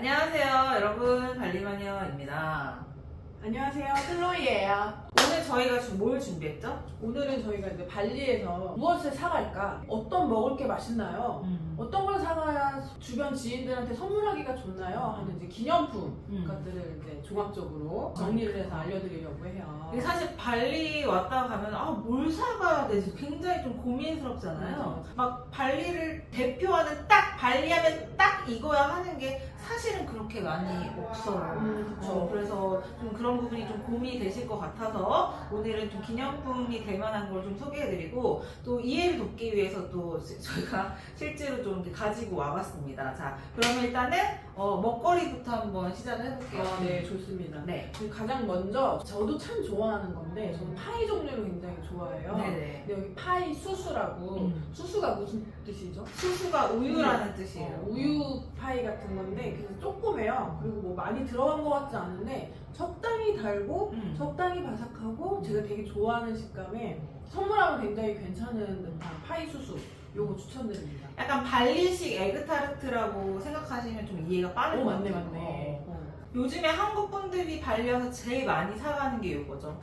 안녕하세요, 여러분. 발리마녀입니다. 안녕하세요, 슬로이예요. 오늘 저희가 지금 뭘 준비했죠? 오늘은 저희가 이제 발리에서 무엇을 사갈까? 어떤 먹을 게 맛있나요? 음. 어떤 걸 사가야 주변 지인들한테 선물하기가 좋나요? 하는 이제 기념품 음. 것들을 이제 종합적으로 정리를 해서 알려드리려고 해요. 근데 사실 발리 왔다 가면 아, 뭘 사가야 되지? 굉장히 좀 고민스럽잖아요. 막 발리를 대표하는 딱 발리하면 딱 이거야 하는 게 사실은 그렇게 많이 없어요. 음, 그쵸. 어, 그래서 좀 그런 부분이 좀 고민이 되실 것 같아서 오늘은 좀 기념품이 될 만한 걸 좀 소개해드리고 또 이해를 돕기 위해서 또 시- 저희가 실제로 좀 이렇게 가지고 와봤습니다. 자, 그러면 일단은 어, 먹거리부터 한번 시작을 해볼게요. 아, 네, 좋습니다. 네. 그리고 가장 먼저 저도 참 좋아하는 건데 저는 파이 종류를 굉장히 좋아해요. 네네. 근데 여기 파이 수수라고 음. 수수가 무슨 뜻이죠? 수수가 우유라는 뜻이에요. 어, 우유 파이 같은 건데 그래서 조그매요. 그리고 뭐 많이 들어간 것 같지 않은데 적당히 달고 음. 적당히 바삭하고 제가 되게 좋아하는 식감에 선물하면 굉장히 괜찮은 듯한 파이 수수 요거 추천드립니다. 약간 발리식 에그타르트라고 생각하시면 좀 이해가 빠른 오것 같아요. 맞네. 어. 어. 요즘에 한국 분들이 발리 와서 제일 많이 사가는 게 이거죠.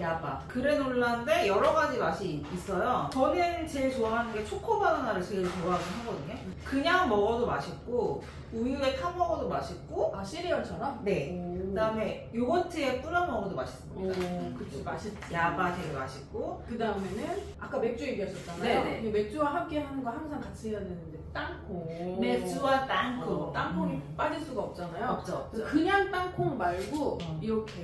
야바. 야바. 그래놀라인데 여러 가지 맛이 있어요. 저는 제일 좋아하는 게 초코 바나나를 제일 좋아하긴 하거든요. 그냥 먹어도 맛있고 우유에 타 먹어도 맛있고 아 시리얼처럼? 네. 오. 그다음에 요거트에 뿌려 먹어도 맛있습니다. 오 그치 맛있지. 야바 되게 맛있고 그 다음에는 아까 맥주 얘기하셨잖아요. 네네. 근데 맥주와 함께 하는 거 항상 같이 해야 되는데 땅콩. 맥주와 땅콩. 어, 땅콩이 음. 빠질 수가 없잖아요. 없죠. 없죠. 그냥 땅콩 말고 어. 이렇게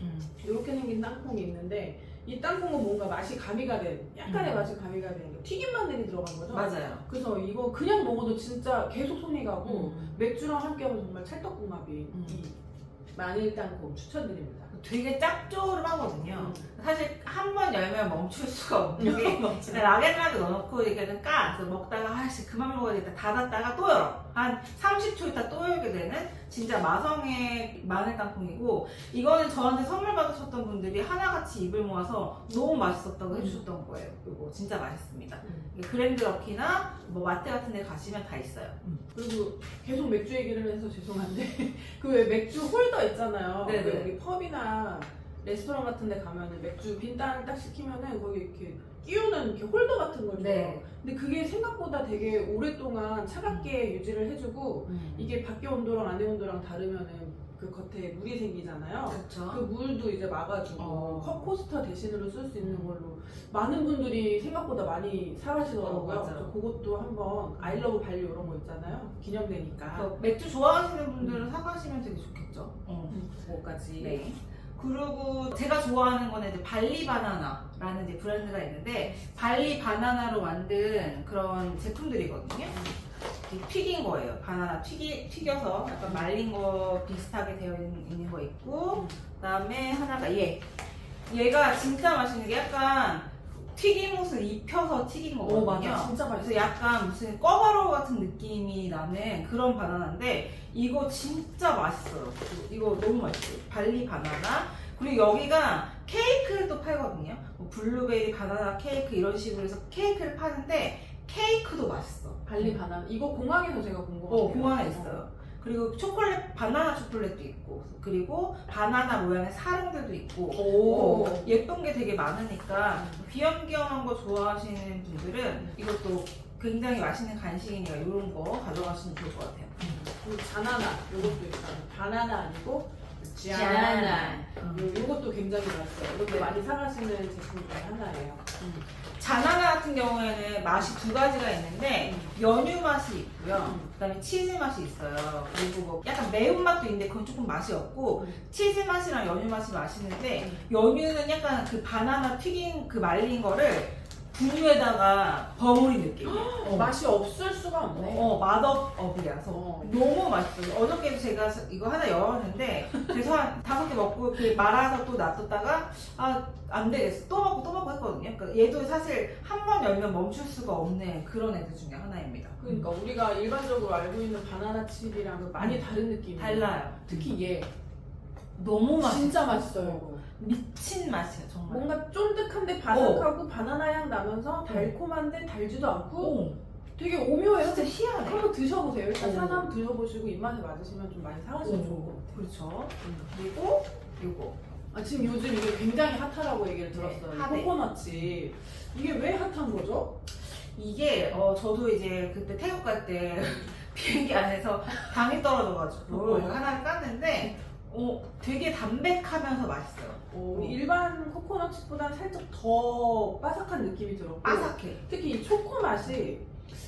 음. 이렇게 생긴 땅콩이 있는데 이 땅콩은 뭔가 맛이 가미가 된 약간의 음. 맛이 가미가 된 튀김 마늘이 들어간 거죠. 맞아요. 그래서 이거 그냥 먹어도 진짜 계속 손이 가고 음. 맥주랑 함께 하면 정말 찰떡궁합이 음. 이 마늘 땅콩 추천드립니다. 되게 짭조름하거든요. 음. 사실 한 번 열면 멈출 수가 없는 게 맞아. 락앤락에 넣어놓고 이렇게 까 그래서 먹다가 아씨 그만 먹어야겠다 닫았다가 또 열어 한 30초 있다 또 열게 되는 진짜 마성의 마늘 땅콩이고 이거는 저한테 선물 받으셨던 분들이 하나같이 입을 모아서 너무 맛있었다고 해주셨던 거예요 이거 진짜 맛있습니다 음. 그랜드 럭키나 뭐 마트 같은 데 가시면 다 있어요 그리고 계속 맥주 얘기를 해서 죄송한데 그 왜 맥주 홀더 있잖아요. 네네. 왜 우리 펍이나 레스토랑 같은 데 가면은 맥주 빈땅 딱 시키면은 거기 이렇게 끼우는 이렇게 홀더 같은 걸 줘요. 네. 근데 그게 생각보다 되게 오랫동안 차갑게 유지를 해주고 이게 밖에 온도랑 안에 온도랑 다르면은 그 겉에 물이 생기잖아요. 그 그렇죠 물도 이제 막아주고 어. 컵 코스터 대신으로 쓸 수 있는 걸로 많은 분들이 생각보다 많이 사가시더라고요. 어, 맞아요. 그래서 그것도 한번 아이러브 발리 이런 거 있잖아요. 기념되니까. 그래서 맥주 좋아하시는 분들은 사가시면 되게 좋겠죠 음, 그거까지. 네. 그리고 제가 좋아하는 거는 이제 발리 바나나라는 이제 브랜드가 있는데 발리 바나나로 만든 그런 제품들이거든요. 튀긴 거예요. 바나나 튀기, 튀겨서 약간 말린 거 비슷하게 되어 있는, 있는 거 있고 그 다음에 하나가 얘. 얘가 진짜 맛있는 게 약간 튀김옷을 입혀서 튀긴 거거든요. 오 맞아, 진짜 그래서 맛있어. 약간 무슨 꿔바로우 같은 느낌이 나는 그런 바나나인데 이거 진짜 맛있어요. 이거 너무 맛있어요. 발리 바나나. 그리고 여기가 케이크도 팔거든요. 뭐 블루베리 바나나 케이크 이런 식으로 해서 케이크를 파는데 케이크도 맛있어. 발리 바나나. 이거 공항에서 제가 본 거 같아요. 어, 공항에 있어요. 그리고 초콜릿, 바나나 초콜릿도 있고, 그리고 바나나 모양의 사랑들도 있고, 오. 어, 예쁜 게 되게 많으니까 귀염귀염한 거 좋아하시는 분들은 이것도 굉장히 맛있는 간식이니까 이런 거 가져가시면 좋을 것 같아요. 그리고 바나나. 요것도 있어요. 바나나 아니고 바나나. 요, 요것도 굉장히 맛있어요. 이것도 네. 많이 사가시는 제품 중에 하나예요. 자나나 같은 경우에는 맛이 두 가지가 있는데 연유 맛이 있고요. 음. 그다음에 치즈 맛이 있어요. 그리고 뭐 약간 매운 맛도 있는데 그건 조금 맛이 없고 음. 치즈 맛이랑 연유 맛이 맛있는데 음. 연유는 약간 그 바나나 튀긴 그 말린 거를 분유에다가 버무린 느낌. 어. 맛이 없을 수가 없네. 어, 맛업 업이라서 어. 너무 맛있어요. 어저께도 제가 이거 하나 열었는데 그래서 한 다섯 개 먹고 이렇게 말아서 또 놔뒀다가 아 안 되겠어 또 먹고 또 먹고 했거든요. 그러니까 얘도 사실 한 번 열면 멈출 수가 없는 그런 애들 중에 하나입니다. 그러니까 우리가 일반적으로 알고 있는 바나나 칩이랑은 많이 다른 느낌이에요. 달라요. 특히 얘 너무 맛있어. 진짜 맛있어요. 이거. 미친 맛이야 정말. 뭔가 쫀득한데 바삭하고 바나나 향 나면서 달콤한데 달지도 않고 오. 되게 오묘해요. 진짜 희한해. 한번 드셔보세요. 일단 오. 사서 한번 드셔보시고 입맛에 맞으시면 좀 많이 사가시면 오. 좋을 것 같아요. 그렇죠. 음. 그리고 요거. 아, 지금 요즘 이게 굉장히 핫하다고 얘기를 네, 들었어요. 이 핫해. 코코넛이. 이게 왜 핫한 거죠? 이게 어 저도 이제 그때 태국 갈 때 비행기 안에서 당이 떨어져가지고 어. 이거 하나를 깠는데 어 되게 담백하면서 맛있어요. 어, 우리 일반 코코넛칩보다는 살짝 더 바삭한 느낌이 들었고 바삭해. 특히 이 초코 맛이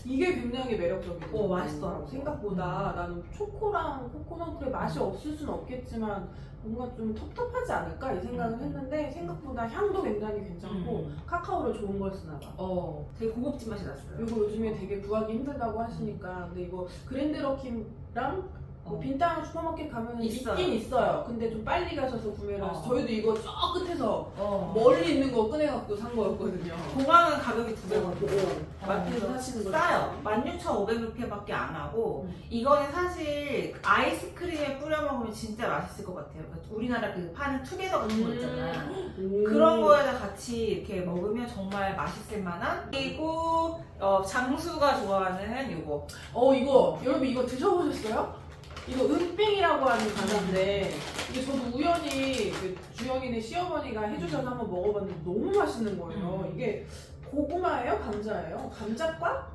이게 굉장히 매력적이고 어, 맛있더라고요. 생각보다 나는 초코랑 코코넛의 맛이 없을 수는 없겠지만 뭔가 좀 텁텁하지 않을까 이 생각을 음. 했는데 생각보다 향도 굉장히 괜찮고 음. 카카오를 좋은 걸 쓰나 봐. 어 되게 고급진 맛이 났어요. 이거 요즘에 되게 구하기 힘들다고 하시니까 근데 이거 그랜드러킴랑 뭐 어. 빈땅 슈퍼마켓 가면 있어요. 있긴 있어요. 근데 좀 빨리 가셔서 구매를 어. 하셔서 저희도 이거 저 끝에서 어. 멀리 있는 거 꺼내갖고 산 거였거든요. 공항은 가격이 두 그래서 배고 어, 마트에서 사시는 거 싸요. 16,500루피밖에 안 하고 음. 이거는 사실 아이스크림에 뿌려 먹으면 진짜 맛있을 것 같아요. 그 우리나라 그 파는 투게더 같은 거 있잖아. 음. 그런 거에다 같이 이렇게 먹으면 정말 맛있을 만한 그리고 어, 장수가 좋아하는 요거 어 이거 여러분 이거 드셔보셨어요? 이거 은빙이라고 하는 과자인데 이게 저도 우연히 그 주영이네 시어머니가 해주셔서 한번 먹어봤는데 너무 맛있는 거예요. 음. 이게 고구마예요? 감자예요? 감자과?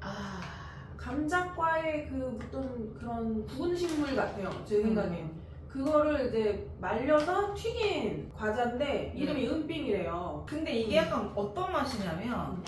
아 감자과의 그 어떤 그런 구운 식물 같아요. 제 생각에. 음. 그거를 이제 말려서 튀긴 과자인데 이름이 네. 은빙이래요. 근데 이게 음. 약간 어떤 맛이냐면 음.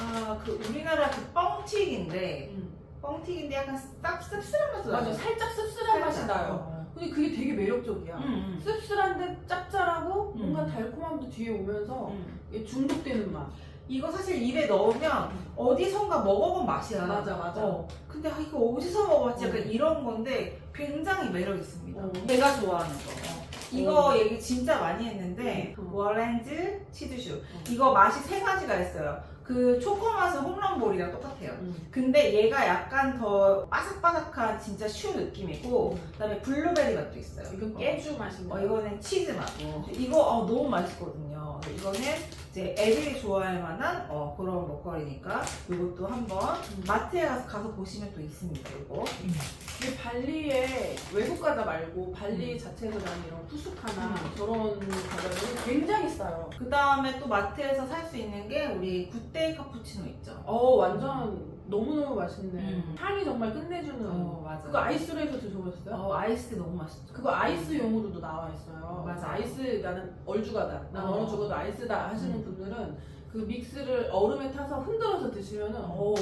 아그 우리나라 그 뻥튀기인데 음. 뻥튀기인데 약간 쌉 씁쓸한 맛이 맞아, 나요. 살짝 씁쓸한 맛이. 나요. 어. 근데 그게 되게 매력적이야. 음, 음. 씁쓸한데 짭짤하고 음. 뭔가 달콤함도 뒤에 오면서 음. 이게 중독되는 맛. 이거 사실 입에 넣으면 어디선가 먹어본 맛이야. 맞아, 맞아. 어. 근데 아, 이거 어디서 먹어봤지? 약간 어. 이런 건데 굉장히 매력 있습니다. 어. 내가 좋아하는 거. 어. 이거 얘기 진짜 많이 했는데 음. 워렌즈 치즈슈 이거 맛이 세 가지가 있어요. 그 초코 맛은 홈런볼이랑 똑같아요. 근데 얘가 약간 더 바삭바삭한 진짜 슈 느낌이고 그다음에 블루베리 맛도 있어요. 이건 어. 깨주 맛인가? 어, 이거는 치즈 맛. 이거 어, 너무 맛있거든요. 이거는 이제 애들이 좋아할 만한 어, 그런 먹거리니까 이것도 한번 마트에 가서, 가서 보시면 또 있습니다. 이거. 이게 발리에 외국 과자 말고 발리 음. 자체에서 나는 이런 푸스카나 음. 저런 과자들이 굉장히 싸요. 그 다음에 또 마트에서 살 수 있는 게 우리 굿데이 카푸치노 있죠. 어 완전 너무너무 맛있네. 음. 향이 정말 끝내주는. 어, 맞아. 그거 아이스로 해서 드셔보셨어요? 어, 아이스 너무 맛있죠. 그거 아이스용으로도 나와 있어요. 맞아. 아이스 나는 얼죽하다. 난 어. 어느 죽어도 아이스다 하시는 음. 분들은 그 믹스를 얼음에 타서 흔들어서 드시면은 어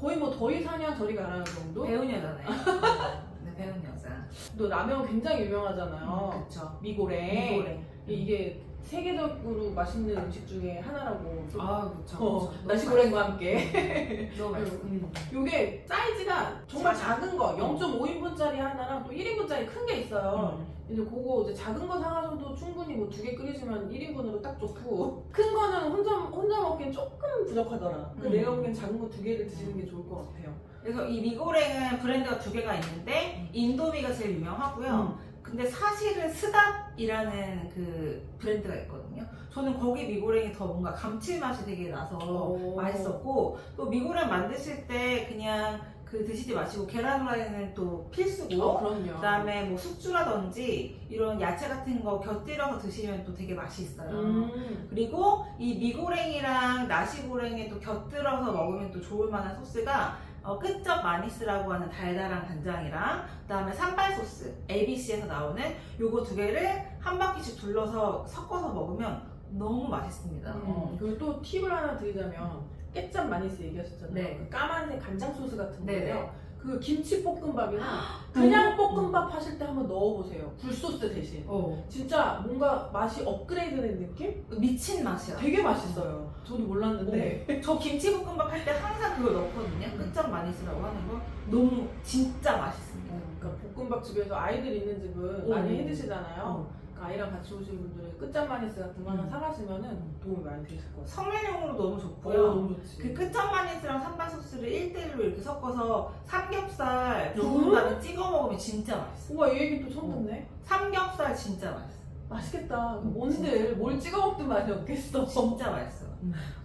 거의 뭐 더위 사냐 저리 가라는 정도. 배운 여자네. 네, 배운 여자. 또 라면 굉장히 유명하잖아요. 음, 그쵸. 미고랭. 미고랭. 이게 세계적으로 맛있는 음식 중에 하나라고. 좀 아, 그쵸. 어, 그쵸. 나시고랭과 함께. 너무 맛있어. 음. 요게 사이즈가 정말. 작은 거 0.5인분짜리 하나랑 또 1인분짜리 큰 게 있어요. 음. 이제 그거 이제 작은 거 사가셔도 충분히 뭐 두 개 끓이시면 1인분으로 딱 좋고 큰 거는 혼자 혼자 먹기엔 조금 부족하더라. 그 음. 내가 보기엔 작은 거 두 개를 드시는 게 좋을 것 같아요. 그래서 이 미고랭은 브랜드가 두 개가 있는데 인도미가 제일 유명하고요. 음. 근데 사실은 스답이라는 그 브랜드가 있거든요. 저는 거기 미고랭이 더 뭔가 감칠맛이 되게 나서 오. 맛있었고 또 미고랭 만드실 때 그냥 그 드시지 마시고 계란 후라이는 또 필수고 어, 그럼요. 그다음에 뭐 숙주라든지 이런 야채 같은 거 곁들여서 드시면 또 되게 맛이 있어요. 음. 그리고 이 미고랭이랑 나시고랭에 또 곁들여서 먹으면 또 좋을 만한 소스가 어, 끝접 마니스라고 하는 달달한 간장이랑 그 다음에 산발 소스 ABC에서 나오는 요거 두 개를 한 바퀴씩 둘러서 섞어서 먹으면 너무 맛있습니다. 어. 음. 그리고 또 팁을 하나 드리자면 깨짭 마니스 얘기하셨잖아요. 네. 그 까만색 간장 소스 같은 네네. 거예요. 그 김치 볶음밥이나 그냥 볶음밥 하실 때 한번 넣어보세요. 굴소스 대신. 어. 진짜 뭔가 맛이 업그레이드된 느낌? 미친 맛이야. 되게 맛있어요. 저도 몰랐는데. 저 김치볶음밥 할 때 항상 그거 넣거든요. 음. 끝접 마니스라고 하는 거. 너무 진짜 맛있습니다. 그러니까 볶음밥 집에서 아이들 있는 집은 오. 많이 해 드시잖아요. 어. 그러니까 아이랑 같이 오신 분들은 끝장 마니스 같은 거 하나 음. 사가시면은 도움이 많이 되실 것 같아요. 성면용으로 너무 어, 좋고요. 너무 좋지. 그 끝접 마니스랑 산발 소스를 1대1로 이렇게 섞어서 삼겹살 음? 볶음밥에 찍어 먹으면 진짜 맛있어. 우와 이 얘기 또 처음 어. 듣네. 삼겹살 진짜 맛있어. 맛있겠다. 뭔데 뭘 찍어 먹든 맛이 없겠어. 진짜 맛있어.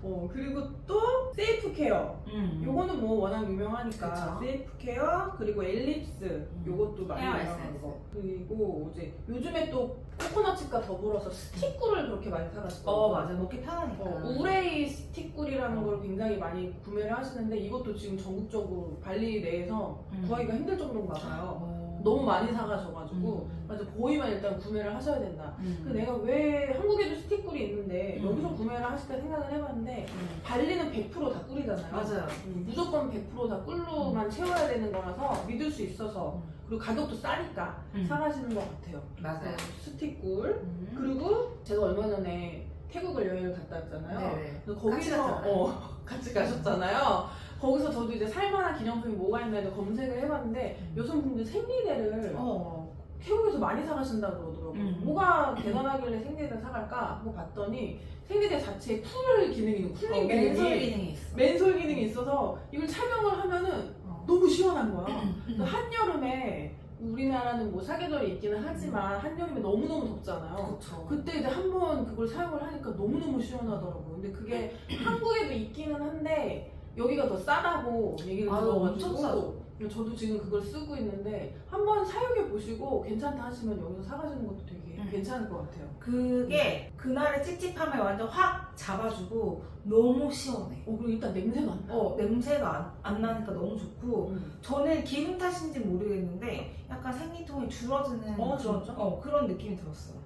어 그리고 또 세이프 케어. 음. 요거는 뭐 워낙 유명하니까 그쵸. 세이프 케어 그리고 엘립스 요것도 많이 헤어 유명한 에센스. 거. 그리고 이제 요즘에 또 코코넛 칩과 더불어서 스틱꿀을 그렇게 많이 사가시고. 어 맞아 먹기 편하니까. 어, 우레이 스틱꿀이라는 걸 굉장히 많이 구매를 하시는데 이것도 지금 전국적으로 발리 내에서 음. 구하기가 힘들 정도인가 봐요. 어. 너무 많이 사가셔가지고 음. 맞아 보이면 일단 구매를 하셔야 된다. 음. 그 내가 왜 한국에도 스틱꿀이 있는데 음. 여기서 구매를 하실까 생각을 해봤는데 음. 발리는 100%다 꿀이잖아요. 맞아요. 음, 무조건 100%다 꿀로만 채워야 되는 거라서 믿을 수 있어서 음. 그리고 가격도 싸니까 음. 사가시는 것 같아요. 맞아요. 어, 스틱꿀 음. 그리고 제가 얼마 전에 태국을 여행을 갔다 왔잖아요. 네네. 같이 거기서 갔잖아요. 어, 같이 가셨잖아요. 거기서 저도 이제 살만한 기념품이 뭐가 있나 해서 검색을 해봤는데 음. 여성분들 생리대를 어. 태국에서 많이 사가신다 그러더라고요. 음. 뭐가 대단하길래 생리대를 사갈까 하고 봤더니 생리대 자체에 쿨 기능이 있는 쿨링 어, 맨솔 기능이 기능이 있어. 맨솔 기능이 있어서 이걸 착용을 하면은 어. 너무 시원한 거야. 음. 그래서 한여름에 우리나라는 뭐 사계절이 있기는 하지만 한여름에 너무너무 덥잖아요. 그쵸. 그때 이제 한 번 그걸 사용을 하니까 너무너무 시원하더라고요. 근데 그게 한국에도 있기는 한데 여기가 더 싸다고 얘기를 아유, 들어가지고 엄청 싸죠. 저도 지금 그걸 쓰고 있는데 한번 사용해 보시고 괜찮다 하시면 여기서 사가시는 것도 되게 음. 괜찮을 것 같아요. 그게 그날의 찝찝함을 완전 확 잡아주고 너무 시원해. 어 그리고 일단 냄새가 안 나. 어 냄새가 안, 안 나니까 너무 좋고 음. 저는 기분 탓인지 모르겠는데 약간 생리통이 줄어드는 어, 그런? 어, 그런 느낌이 들었어. 그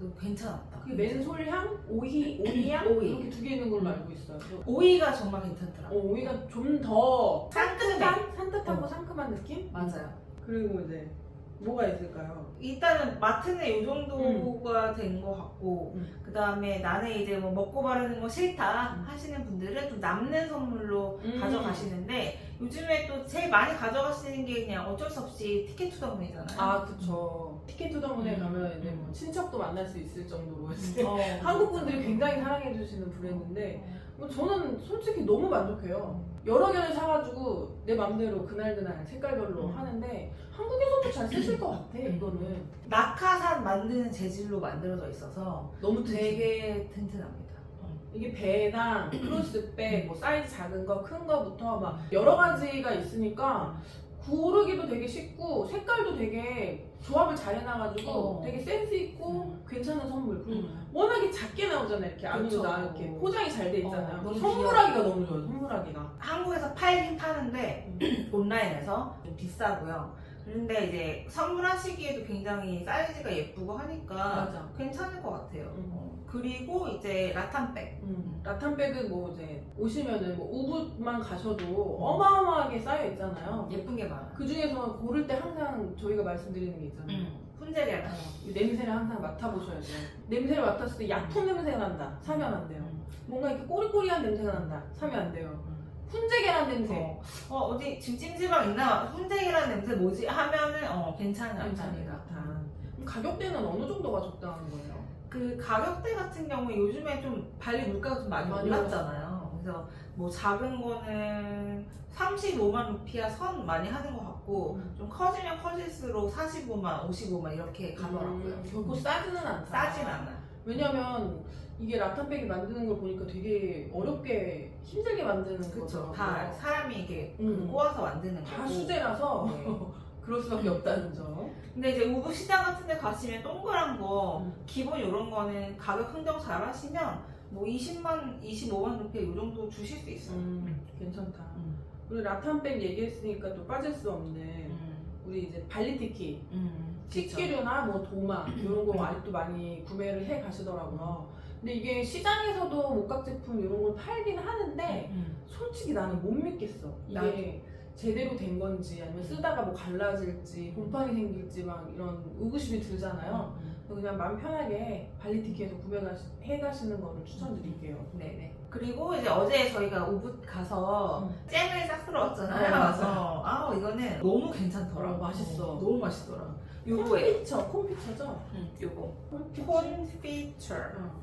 래서 괜찮았다. 그게 맨솔향, 오이, 오이향 오이. 이렇게 두 개 있는 걸로 알고 있어요. 그래서 오이가 정말 괜찮더라. 어, 오이가 좀 더 상큼해. 산뜻한, 산뜻하고 어. 상큼한 느낌? 맞아요. 그리고 이제 뭐가 있을까요? 일단은 마트는 이 정도가 된 것 같고 음. 그 다음에 나는 이제 뭐 먹고 바르는 거 싫다 음. 하시는 분들은 좀 남는 선물로 음. 가져가시는데 요즘에 또 제일 많이 가져가시는 게 그냥 어쩔 수 없이 티켓 투더문이잖아요. 아 그쵸. 티켓 투더문에 음. 가면 이제 뭐 친척도 만날 수 있을 정도로 이제 어, 한국 분들이 굉장히 사랑해 주시는 브랜드인데 뭐 저는 솔직히 너무 만족해요. 여러 개를 사가지고 내 맘대로 그날 그날 색깔별로 음. 하는데 한국에서도 잘 쓰실 것 같아 이거는 낙하산 만드는 재질로 만들어져 있어서 너무 되게 되게 튼튼합니다. 이게 배랑 크로스백 뭐 사이즈 작은 거 큰 거부터 막 여러 가지가 있으니까 고르기도 되게 쉽고 색깔도 되게 조합을 잘 해놔가지고 어. 되게 센스 있고 괜찮은 선물 그리고 음. 워낙에 작게 나오잖아요 이렇게 안으로 그쵸. 나 이렇게 포장이 잘 돼 있잖아요 어, 너무 선물하기가 너무 좋아요 선물하기가 한국에서 팔긴 파는데 온라인에서 좀 비싸고요. 그런데 이제 선물하시기에도 굉장히 사이즈가 예쁘고 하니까 맞아 괜찮을 것 같아요. 음. 어, 그리고 이제 라탄백. 음, 라탄백은 뭐 이제 오시면은 뭐 우붓만 가셔도 어마어마하게 쌓여 있잖아요 예쁜 게 많아. 그 중에서 고를 때 항상 저희가 말씀드리는 게 있잖아요 음. 훈제리아. 이 냄새를 항상 맡아보셔야 돼요. 냄새를 맡았을 때 약품 냄새가 난다. 사면 안 돼요. 뭔가 이렇게 꼬리꼬리한 냄새가 난다. 사면 안 돼요. 훈제 계란 냄새. 어, 어, 어디 지금 찜질방 있나? 훈제계란 냄새 뭐지? 하면은 어 괜찮은 괜찮은. 라탄. 그럼 가격대는 어느 정도가 적당한 거예요? 그 가격대 같은 경우에 요즘에 좀 발리 물가가 좀 많이 많이 올랐잖아요. 그래서 뭐 작은 거는 35만 루피아 선 많이 하는 것 같고 음. 좀 커지면 커질수록 45만, 55만 이렇게 가더라고요. 음, 결코 싸지는 않다. 싸진 않아. 왜냐면 이게 라탄백이 만드는 걸 보니까 되게 어렵게 힘들게 만드는 그렇죠. 거죠. 다 사람이 이렇게 음. 꼬아서 만드는 다 거고. 수제라서 네. 그럴 수밖에 없다는 점. 근데 이제 우부 시장 같은 데 가시면 동그란 거 음. 기본 이런 거는 가격 흥정 잘 하시면 뭐 20만, 25만 루피아 이 정도 주실 수 있어요. 음, 괜찮다. 음. 그리고 라탄백 얘기했으니까 또 빠질 수 없는 음. 우리 이제 발리티키 음. 식기류나 뭐 도마 이런 거 아직도 많이 구매를 해 가시더라고요. 근데 이게 시장에서도 목각 제품 이런 걸 팔긴 하는데 음. 솔직히 나는 못 믿겠어. 이게 제대로 된 건지 아니면 쓰다가 뭐 갈라질지 곰팡이 생길지 막 이런 의구심이 들잖아요. 그냥 마음 편하게 발리티키에서 구매해 가시는 거를 추천드릴게요. 네네. 그리고 이제 어제 저희가 우붓 가서 음. 잼을 싹 쓸어 왔잖아요. 어, 맞아. 아 이거는 너무 괜찮더라. 어, 맛있어. 너무 맛있더라. 요거예요. 콤피처, 콤피처죠? 음, 요거. 콤피처. 콘 피처.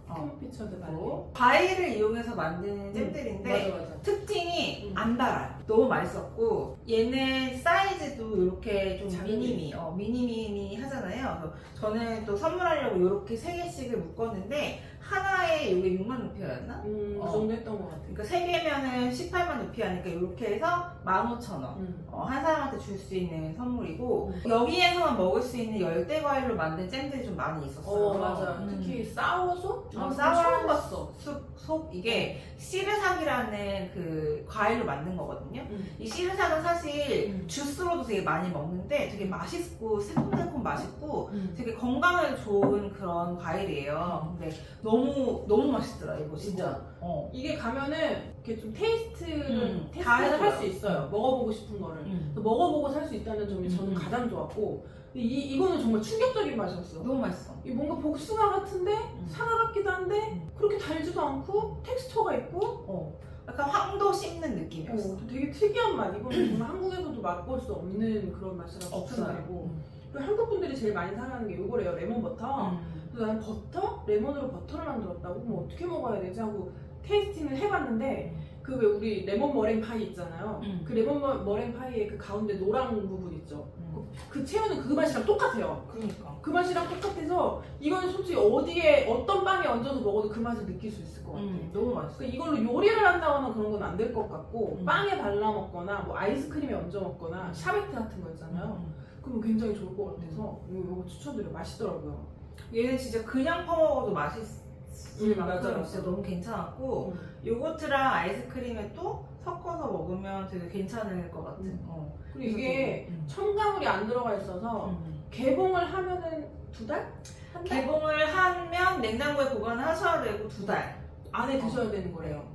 콤피처드 발리. 그리고 과일을 이용해서 만드는 잼들인데 맞아 맞아. 특징이 음. 안 달아요. 너무 맛있었고 얘는 사이즈도 이렇게 좀 작은 미니미, 어, 미니미니 하잖아요. 그래서 저는 또 선물하려고 이렇게 세 개씩을 묶었는데 하나에 이게 6만 루피였나? 음, 어. 그 정도 했던 것 같아. 그러니까 세 개면은 18만 루피 하니까 이렇게 해서 15,000원. 음. 어, 한 사람한테 줄 수 있는 선물이고 음. 여기에서만 먹을 수 있는 열대 과일로 만든 잼들이 좀 많이 있었어요. 어 맞아. 음. 특히 사워소? 어, 어, 사워- 처음 봤어. 속, 속 이게 시르삭이라는 그 과일로 만든 거거든요. 음. 이 시르삭은 사실 음. 주스로도 되게 많이 먹는데 되게 맛있고 새콤달콤 맛있고 음. 되게 건강에 좋은 그런 과일이에요. 근데 너무 너무 맛있더라 이거 진짜. 어. 이게 가면은 이렇게 좀 테이스트를 음, 다 테스트를 할. 수 있어요. 먹어보고 싶은 거를. 음. 또 먹어보고 살 수 있다는 점이 저는 음. 가장 좋았고 이 이거는 정말 충격적인 맛이었어. 너무 맛있어. 이 뭔가 복숭아 같은데 음. 사과 같기도 한데 그렇게 달지도 않고 텍스처가 있고 어. 약간 황도 씹는 어, 느낌이었어. 또 되게 특이한 맛. 이거는 정말 한국에서도 맛볼 수 없는 그런 맛이라고 추천드리고 음. 그리고 한국 분들이 제일 많이 사랑하는 게 이거래요. 레몬 버터. 음. 그래서 나는 버터? 레몬으로 버터를 만들었다고? 그럼 어떻게 먹어야 되지? 하고 테이스팅을 해봤는데 그 왜 우리 레몬 머랭 파이 있잖아요. 음. 그 레몬 머- 머랭 파이의 그 가운데 노랑 부분 있죠. 음. 그 채우는 그 맛이랑 똑같아요. 그러니까. 그 맛이랑 똑같아서 이건 솔직히 어디에 어떤 빵에 얹어서 먹어도 그 맛을 느낄 수 있을 것 같아. 음, 너무 맛있어. 그러니까 이걸로 요리를 한다거나 그런 건 안 될 것 같고 음. 빵에 발라 먹거나 뭐 아이스크림에 얹어 먹거나 샤베트 같은 거 있잖아요. 음. 그럼 굉장히 좋을 것 같아서 이거, 이거 추천드려요. 맛있더라고요. 얘는 진짜 그냥 퍼먹어도 맛있을 음, 만큼 맞아요. 진짜 너무 괜찮았고 음. 요거트랑 아이스크림에 또 섞어서 먹으면 되게 괜찮을 것 같은. 음. 어. 그리고 이게 음. 첨가물이 안 들어가 있어서 음. 개봉을 하면은 두 달? 한 달? 개봉을 하면 냉장고에 보관을 하셔야 되고 두 달. 안에 드셔야 되는 거래요.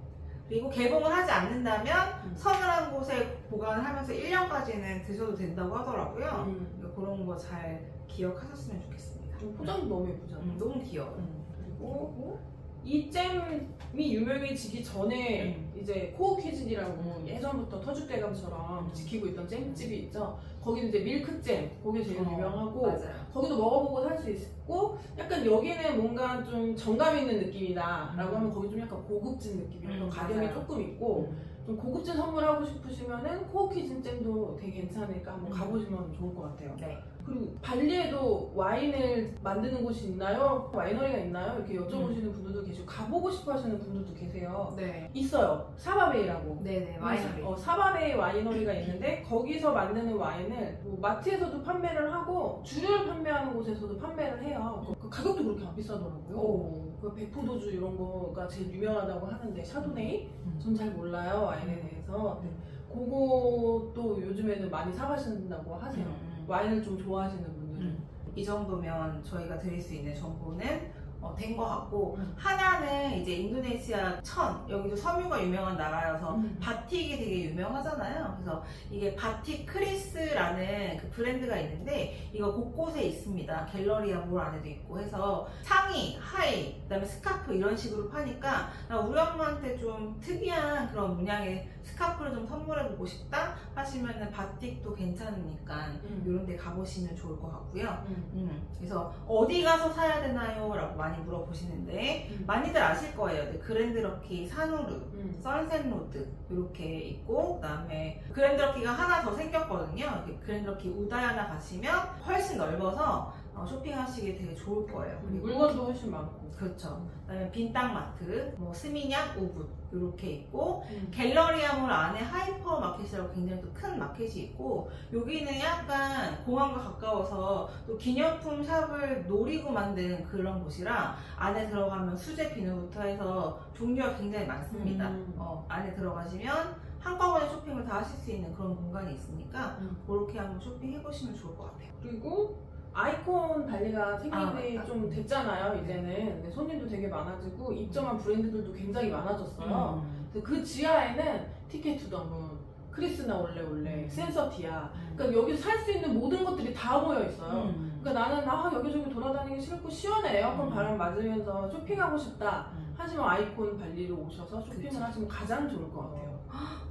그리고 개봉을 하지 않는다면 음. 서늘한 곳에 보관을 하면서 1년까지는 드셔도 된다고 하더라고요. 음. 그러니까 그런 거 잘 기억하셨으면 좋겠습니다. 좀 포장도 너무 예쁘잖아. 음, 너무 귀여워. 음. 그리고 이 잼이 유명해지기 전에 음. 이제 코어퀴즈이라고 음. 예전부터 터줏대감처럼 음. 지키고 있던 잼집이 있죠. 거기는 이제 밀크잼, 그게 제일 어, 유명하고 맞아요. 거기도 먹어보고 살 수 있고 약간 여기는 뭔가 좀 정감 있는 느낌이다 라고 음. 하면 거기 좀 약간 고급진 느낌이고 음, 가격이 맞아요. 조금 있고 좀 고급진 선물하고 싶으시면은 코어퀴즈 잼도 되게 괜찮으니까 한번 음. 가보시면 좋을 것 같아요 네. 그리고 발리에도 와인을 만드는 곳이 있나요? 와이너리가 있나요? 이렇게 여쭤보시는 분들도 계시고 가보고 싶어 하시는 분들도 계세요 네. 있어요 사바베이라고 네네. 와이너리. 어, 사바베이 와이너리가 있는데 거기서 만드는 와인을 뭐 마트에서도 판매를 하고 주류를 판매하는 곳에서도 판매를 해요. 그, 그 가격도 그렇게 안 비싸더라고요. 오. 그 백포도주 이런 거가 제일 유명하다고 하는데 샤도네이? 음. 전 잘 몰라요 와인에 대해서. 음. 그것도 요즘에는 많이 사가신다고 하세요. 음. 와인을 좀 좋아하시는 분들은. 음. 이 정도면 저희가 드릴 수 있는 정보는 어, 된 것 같고 음. 하나는 이제 인도네시아 천 여기도 섬유가 유명한 나라여서 음. 바틱이 되게 유명하잖아요. 그래서 이게 바틱 크리스라는 그 브랜드가 있는데 이거 곳곳에 있습니다. 갤러리아 몰 안에도 있고 해서 상의, 하의, 그다음에 스카프 이런 식으로 파니까 나 우리 엄마한테 좀 특이한 그런 문양의 스카프를 좀 선물해 보고 싶다 하시면은 바틱도 괜찮으니까 음. 이런 데 가보시면 좋을 것 같고요. 음. 음, 그래서 어디 가서 사야 되나요? 라고 많이 물어보시는데 음. 많이들 아실 거예요. 네, 그랜드럭키 산우르 음. 선셋로드 이렇게 있고 그다음에 그랜드럭키가 하나 더 생겼거든요. 그랜드럭키 우다야나 가시면 훨씬 넓어서 어, 쇼핑하시기 되게 좋을 거예요. 그리고 물건도 훨씬 많고. 그렇죠. 그다음에 빈땅마트, 뭐 스미냑, 우붓 이렇게 있고 음. 갤러리아몰 안에 하이퍼 마켓이라고 굉장히 또 큰 마켓이 있고 여기는 약간 공항과 가까워서 또 기념품 샵을 노리고 만든 그런 곳이라 안에 들어가면 수제 비누부터 해서 종류가 굉장히 많습니다. 음. 어, 안에 들어가시면 한꺼번에 쇼핑을 다 하실 수 있는 그런 공간이 있으니까 음. 그렇게 한번 쇼핑해 보시면 좋을 것 같아요. 그리고 아이콘 발리가 생긴 아, 지 맞다. 좀 됐잖아요 이제는 손님도 되게 많아지고 입점한 브랜드들도 굉장히 많아졌어요 음. 그래서 그 지하에는 티켓 투 더문 크리스나 올레 올레 음. 센서티아 그러니까 여기 살 수 있는 모든 것들이 다 모여 있어요 음. 그러니까 나는 아 여기저기 돌아다니기 싫고 시원해 에어컨 음. 바람 맞으면서 쇼핑하고 싶다 음. 하시면 아이콘 발리로 오셔서 쇼핑을 그치. 하시면 가장 좋을 것 같아요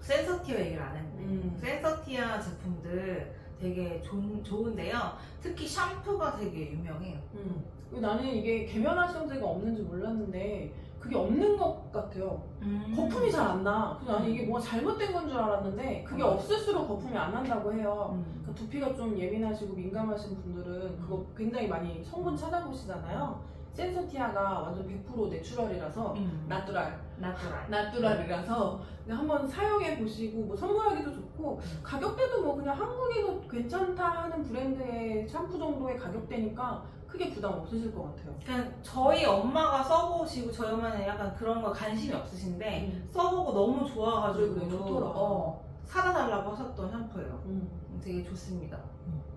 센서티아 얘기를 안 했네. 음. 센서티아 제품들 되게 좋은, 좋은데요. 특히 샴푸가 되게 유명해요. 음. 나는 이게 계면활성제가 없는지 몰랐는데 그게 없는 것 같아요. 거품이 잘 안 나. 그래서 나는 이게 뭐가 잘못된 건 줄 알았는데 그게 음. 없을수록 거품이 안 난다고 해요. 음. 그러니까 두피가 좀 예민하시고 민감하신 분들은 그거 굉장히 많이 성분 찾아보시잖아요. 센서티아가 완전 100% 내추럴이라서 음. 나뚜랄, 나뚜랄. 나뚜랄이라서 그냥 한번 사용해 보시고 뭐 선물하기도 좋고 가격대도 뭐 그냥 한국에도 괜찮다 하는 브랜드의 샴푸 정도의 가격대니까 크게 부담 없으실 것 같아요. 그냥 저희 엄마가 써보시고 저희 엄마는 약간 그런 거 관심이 없으신데 음. 써보고 너무 좋아가지고 그래, 좋더라. 어, 사다 달라고 하셨던 샴푸예요. 음. 되게 좋습니다.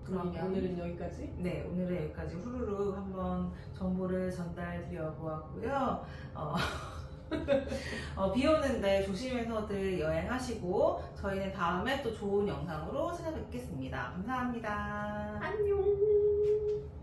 그럼 그러면 오늘은 여기까지. 네 오늘은 여기까지 후루룩 한번 정보를 전달 드려 보았고요. 어, 어, 비 오는데 조심해서들 여행하시고 저희는 다음에 또 좋은 영상으로 찾아뵙겠습니다. 감사합니다. 안녕.